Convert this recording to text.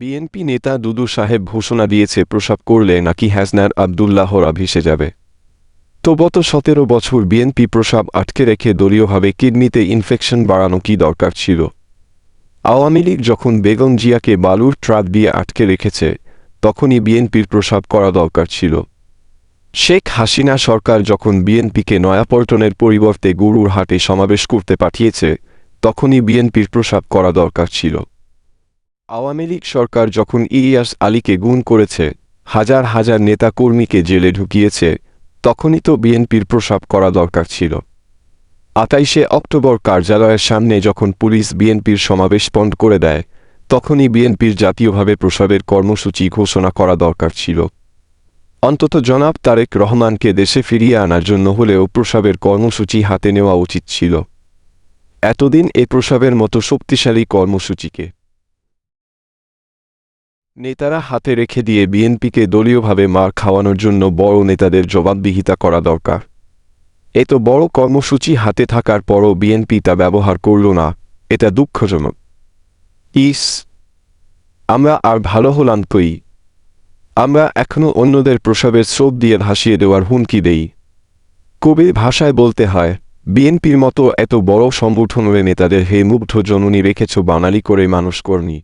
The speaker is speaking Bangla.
বিএনপি নেতা দুদু সাহেব ঘোষণা দিয়েছে, প্রসাব করলে নাকি হ্যাসনার আবদুল্লাহর ভেসে যাবে। তো গত সতেরো বছর বিএনপি প্রসাব আটকে রেখে দলীয়ভাবে কিডনিতে ইনফেকশন বাড়ানো কি দরকার ছিল? আওয়ামী লীগ যখন বেগম জিয়াকে বালুর ট্রাক দিয়ে আটকে রেখেছে, তখনই বিএনপির প্রসাব করা দরকার ছিল। শেখ হাসিনা সরকার যখন বিএনপিকে নয়াপল্টনের পরিবর্তে গরুর হাটে সমাবেশ করতে পাঠিয়েছে, তখনই বিএনপির প্রসাব করা দরকার ছিল। আওয়ামী লীগ সরকার যখন ইলিয়াস আলীকে গুণ করেছে, হাজার হাজার নেতা কর্মীকে জেলে ঢুকিয়েছে, তখনই তো বিএনপির প্রসাব করা দরকার ছিল। আটাইশে অক্টোবর কার্যালয়ের সামনে যখন পুলিশ বিএনপির সমাবেশ বন্ধ করে দেয়, তখনই বিএনপির জাতীয়ভাবে প্রসাবের কর্মসূচি ঘোষণা করা দরকার ছিল। অন্তত জনাব তারেক রহমানকে দেশে ফিরিয়ে আনার জন্য হলেও প্রসাবের কর্মসূচি হাতে নেওয়া উচিত ছিল। এতদিন এ প্রসাবের মতো শক্তিশালী কর্মসূচিকে নেতারা হাতে রেখে দিয়ে বিএনপিকে দলীয়ভাবে মার খাওয়ানোর জন্য বড় নেতাদের জবাবদিহিতা করা দরকার। এ তো বড় কর্মসূচি হাতে থাকার পরও বিএনপি তা ব্যবহার করল না, এটা দুঃখজনক। ইস, আমরা আর ভালো হলাম কই? আমরা এখনও অন্যদের প্রসাবের স্রোত দিয়ে ভাসিয়ে দেওয়ার হুমকি দেই। কবির ভাষায় বলতে হয়, বিএনপির মতো এত বড় সংগঠনের নেতাদের হে মুগ্ধ জননী রেখেছ বাঙালি করে মানুষ করনি